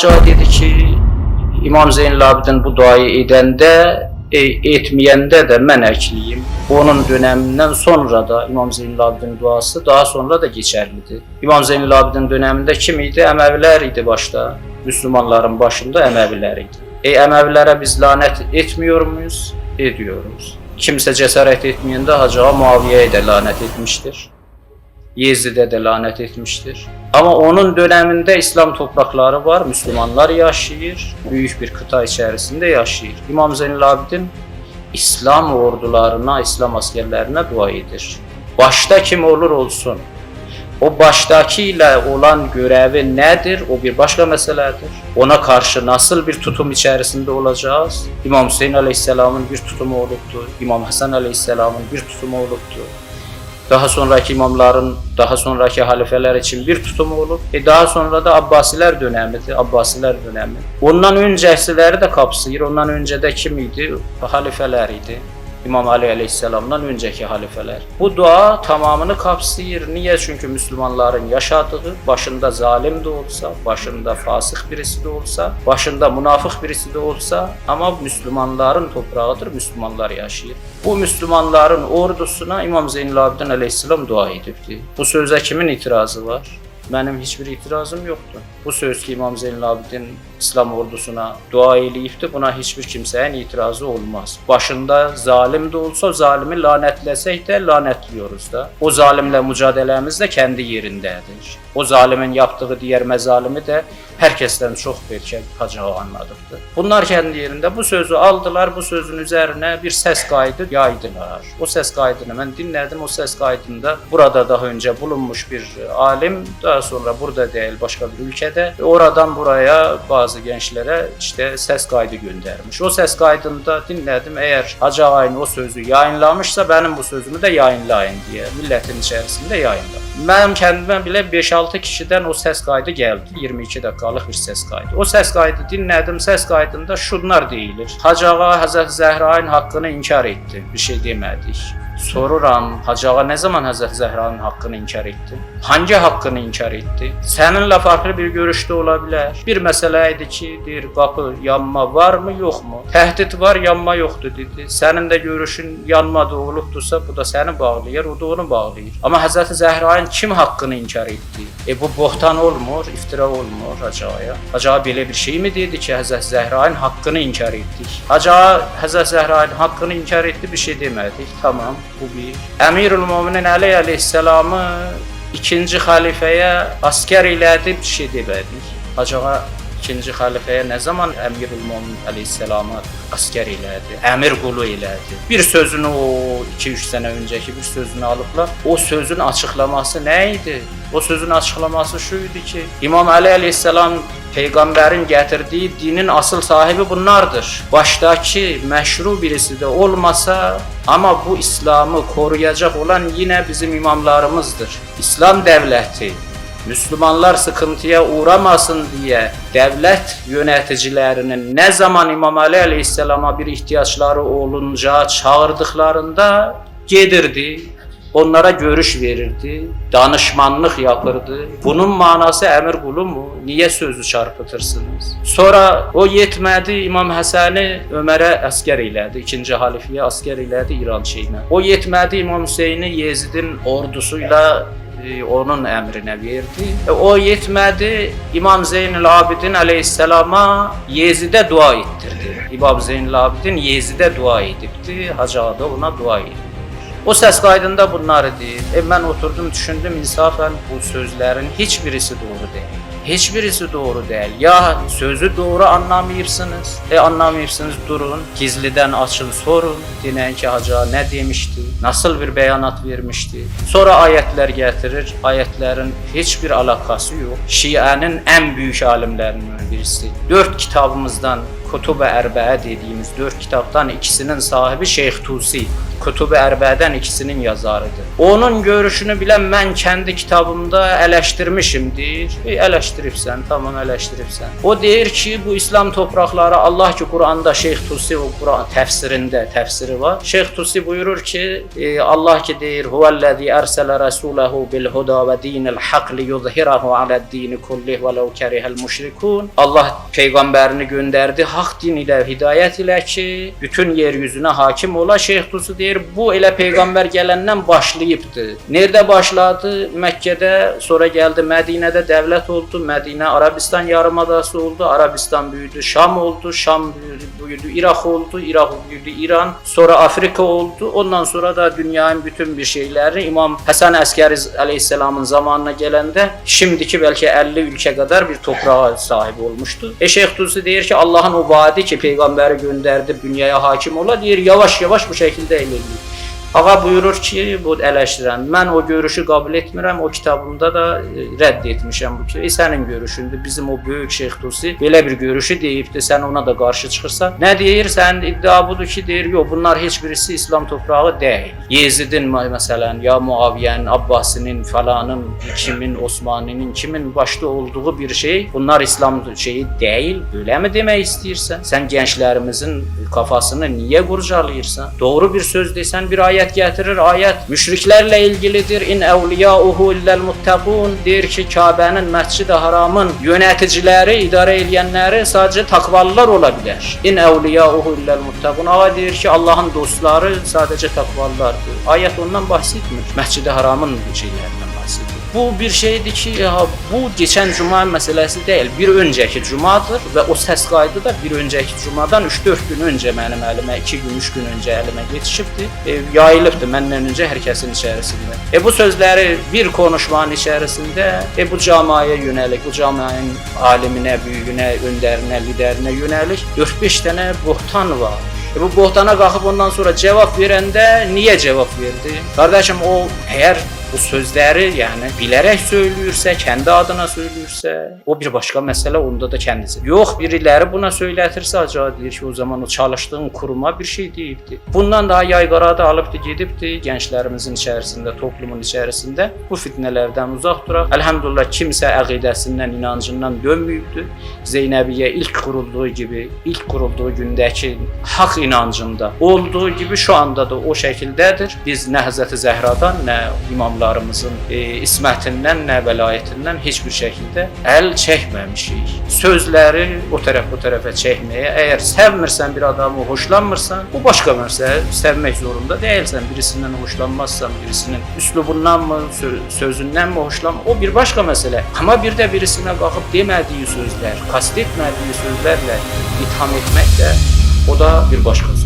Hacı dedi ki İmam Zeynel Abidin bu duayı edende etmeyende de mən əkliyim. Onun döneminden sonra da İmam Zeynel Abidin duası daha sonra da geçerlidir. İmam Zeynel Abidin döneminde kim idi? Emeviler idi başta. Müslümanların başında Emeviler idi. E Emevilere biz lanet etmiyor muyuz? Ediyoruz. Kimse cesaret etmeyende Hacı Muaviye'ye de lanet etmiştir. Yezid'e de lanet etmiştir. Ama onun döneminde İslam toprakları var, Müslümanlar yaşayır, büyük bir kıta içerisinde yaşayır. İmam Zeynel Abidin İslam ordularına, İslam askerlerine dua edir. Başta kim olur olsun, o baştakiyle olan görevi nedir? O bir başka meseledir. Ona karşı nasıl bir tutum içerisinde olacağız? İmam Hüseyin Aleyhisselam'ın bir tutumu oluptu. İmam Hasan Aleyhisselam'ın bir tutumu oluptu. Daha sonraki imamların, daha sonraki halifeler için bir tutumu olup, e daha sonra da Abbasiler dönemidir, Abbasiler dönemi. Ondan öncesileri de kapsayır, ondan önce de kim idi? Halifeler idi. İmam Ali Aleyhisselam'dan önceki halifeler. Bu dua tamamını kapsayır. Niye? Çünkü Müslümanların yaşadığı, başında zalim de olsa, başında fasık birisi de olsa, başında münafık birisi de olsa ama Müslümanların toprağıdır, Müslümanlar yaşayır. Bu Müslümanların ordusuna İmam Zeynel Abidin Aleyhisselam dua edipti. Bu söze kimin itirazı var? Benim hiçbir itirazım yoktu. Bu söz ki İmam Zeynel Abidin İslam ordusuna dua eləyibdi, buna hiçbir kimsenin itirazı olmaz. Başında zalim de olsa zalimi lanetlesek de lanetliyoruz da. O zalimle mücadelemiz de kendi yerindedir. O zalimin yaptığı diğer mezalimi de herkesten çok belki Hacı Ağa anladıktı. Bunlar kendi yerinde bu sözü aldılar, bu sözün üzerine bir ses kaydı yaydılar. O ses kaydını ben dinledim, o ses kaydında burada daha önce bulunmuş bir alim, daha sonra burada değil başka bir ülkede, oradan buraya bazı gençlere işte ses kaydı göndermiş. O ses kaydında dinledim, eğer Hacı Ağa'nın o sözü yayınlamışsa benim bu sözümü de yayınlayın diye milletin içerisinde yayınladım. Ben kendime bile 5-6 kişiden o ses kaydı geldi. 22 dakikalık bir ses kaydı. O ses kaydı dinledim. Ses kaydında şunlar deyilir. Hacı Ağa Hazreti Zehra'nın hakkını inkar etti. Bir şey demedik. Soruram, Hacı Ağa ne zaman Hazreti Zehra'nın hakkını inkar etti? Hangi hakkını inkar etti? Seninle farklı bir görüşte olabilir. Bir meseleydi ki, bir kapı yanma var mı yok mu? Tehdit var, yanma yoktu dedi. Senin de görüşün yanmadı olubdursa bu da seni bağlayır, o da onu bağlayır. Ama Hazreti Zehra'nın kim hakkını inkar etti? E bu bohtan olmur, iftira olmur Hacı Ağa'ya. Hacı Ağa belə bir şey mi dedi ki Hazreti Zehra'nın hakkını inkar ettik? Hacı Ağa Hazreti Zehra'nın hakkını inkar etti bir şey demedik. Tamam bu bir. Emirül Müminin Ali Aleyhisselam'ı ikinci halifeye asker ilədi bir şey demədik. Hacı Ağa ikinci halifeye ne zaman Emirül Mümin Aleyhisselam'ı asker ilədi, əmir qulu ilədi. Bir sözünü o 2-3 sene önceki bir sözünü alıplar. O sözün açıklaması neydi? O sözün açıklaması şuydu ki İmam Ali Aleyhisselam Peygamberin getirdiği dinin asıl sahibi bunlardır. Baştaki meşru birisi de olmasa ama bu İslam'ı koruyacak olan yine bizim imamlarımızdır. İslam devleti Müslümanlar sıkıntıya uğramasın diye devlet yöneticilerinin ne zaman İmam Ali Aleyhisselam'a bir ihtiyaçları olunca çağırdıklarında gedirdi. Onlara görüş verirdi, danışmanlık yapırdı. Bunun manası emir kulu mu? Niye sözü çarpıtırsınız? Sonra o yetmedi İmam Həsəni Ömer'e asker ilədi. ikinci halifeye asker ilədi İran şeyine. O yetmedi İmam Hüseyin'i Yezid'in ordusuyla e, onun emrine verdi. E, o yetmedi İmam Zeynel Abidin Aleyhisselam'a Yezid'e dua ettirdi. İmam Zeynel Abidin Yezid'e dua edipti. Hacı ona dua etti. O ses kaydında bunları deyir. E ben oturdum düşündüm insafen bu sözlerin hiçbirisi doğru değil. Hiçbirisi doğru değil. Ya sözü doğru anlamıyorsunuz. E anlamıyorsunuz durun. Gizliden açın sorun. Dinen ki Hacı Ağa ne demişti? Nasıl bir beyanat vermişti? Sonra ayetler getirir. Ayetlerin hiçbir alakası yok. Şia'nın en büyük alimlerinden birisi. Dört kitabımızdan Kutub-ı Erbe'e dediğimiz dört kitaptan ikisinin sahibi Şeyh Tusi. Kutub-ı Erbe'den ikisinin yazarıdır. Onun görüşünü bilen ben kendi kitabımda eleştirmişimdir. E, eleştiripsen, tamam eleştiripsen. O deyir ki bu İslam toprakları Allah ki Kur'an'da Şeyh Tusi o Kur'an tefsirinde tefsiri var. Şeyh Tusi buyurur ki e, Allah ki deyir huvellezî ersele rasulehu bil huda ve dinil hak li yuzhirahu ala'd-dini kullih ve lev kerihel müşrikun. Allah peygamberini gönderdi hak din ile hidayet ile ki bütün yeryüzüne hakim ola. Şeyh Tusi deyir bu elə peygamber gelenden başlayıptı. Nerede başladı? Mekke'de sonra geldi Medine'de devlet oldu. Medine Arabistan yarımadası oldu. Arabistan büyüdü. Şam oldu. Şam büyüdü. Irak oldu. Irak büyüdü. İran. Sonra Afrika oldu. Ondan sonra da dünyanın bütün bir şeyleri İmam Hasan Askeri Aleyhisselam'ın zamanına gelende şimdiki belki 50 ülke kadar bir toprağa sahip olmuştu. E Şeyh Tusi deyir ki Allah'ın o vaadi ki peygamberi gönderdi dünyaya hakim ola deyir yavaş yavaş bu şekilde ilerliyor. Ağa buyurur ki, bu eleştirən, mən o görüşü qəbul etmirəm, o kitabımda da e, rədd etmişəm bu ki, e, sənin görüşündür. Bizim o böyük Şeyx Tusi belə bir görüşü deyibdi, sən ona da qarşı çıxırsan. Nə deyir? Sənin iddia budur ki, deyir, yox, bunlar heç birisi İslam toprağı deyil. Yezidin mə- məsələn, ya Muaviyyənin, Abbasinin, falanın, kimin, Osmaninin, kimin başda olduğu bir şey, bunlar İslam şeyi deyil. Belə mi demək istəyirsən? Sən gənclərimizin kafasını niyə qurcalayırsan? Doğru bir söz desən bir ayet getirir. Ayet müşriklerle ilgilidir. İn evliyauhu illel muttaqun. Der ki Kabe'nin, Mescid-i Haram'ın yöneticileri, idare edenleri sadece takvalılar olabilir. İn evliyauhu illel muttaqun. Ağa der ki Allah'ın dostları sadece takvalılardır. Ayet ondan bahsetmir. Mescid-i Haram'ın şeylerinden bahsediyor. Bu bir şeydi ki ya bu geçen cuma meselesi değil. Bir önceki cumadır ve o ses kaydı da bir önceki cumadan 3-4 gün önce benim elime, 2 gün, 3 gün önce elime yetişipti. E, yayılıptı benden önce herkesin içerisinde. E bu sözleri bir konuşmanın içerisinde e bu camiaya yönelik, bu camianın alimine, büyüğüne, önderine, liderine yönelik 4-5 tane buhtan var. E bu bohtana kalkıp ondan sonra cevap verende niye cevap verdi? Kardeşim o eğer bu sözleri yani bilerek söylüyorsa, kendi adına söylüyorsa o bir başka mesele onda da kendisi. Yok birileri buna söyletirse acaba deyir ki o zaman o çalıştığın kuruma bir şey değildi. Bundan daha yaygarada alıp da gidipti gençlerimizin içerisinde, toplumun içerisinde bu fitnelerden uzak durak. Elhamdülillah kimse akidesinden, inancından dönmüyübdü. Zeynebiye ilk kurulduğu gibi, ilk kurulduğu gündeki hak inancında olduğu gibi şu anda da o şekildedir. Biz ne Hazreti Zehra'dan ne imamlarımızın e, ismetinden ne velayetinden hiçbir şekilde el çekmemişik. Sözleri o taraf bu tarafa çekmeye eğer sevmirsen bir adamı hoşlanmırsan bu başka mesele. Sevmek zorunda değilsen birisinden hoşlanmazsan birisinin üslubundan mı sö- sözünden mi hoşlan o bir başka mesele. Ama bir de birisine kalkıp demediği sözler, kastetmediği sözlerle itham etmek de o da bir başkası.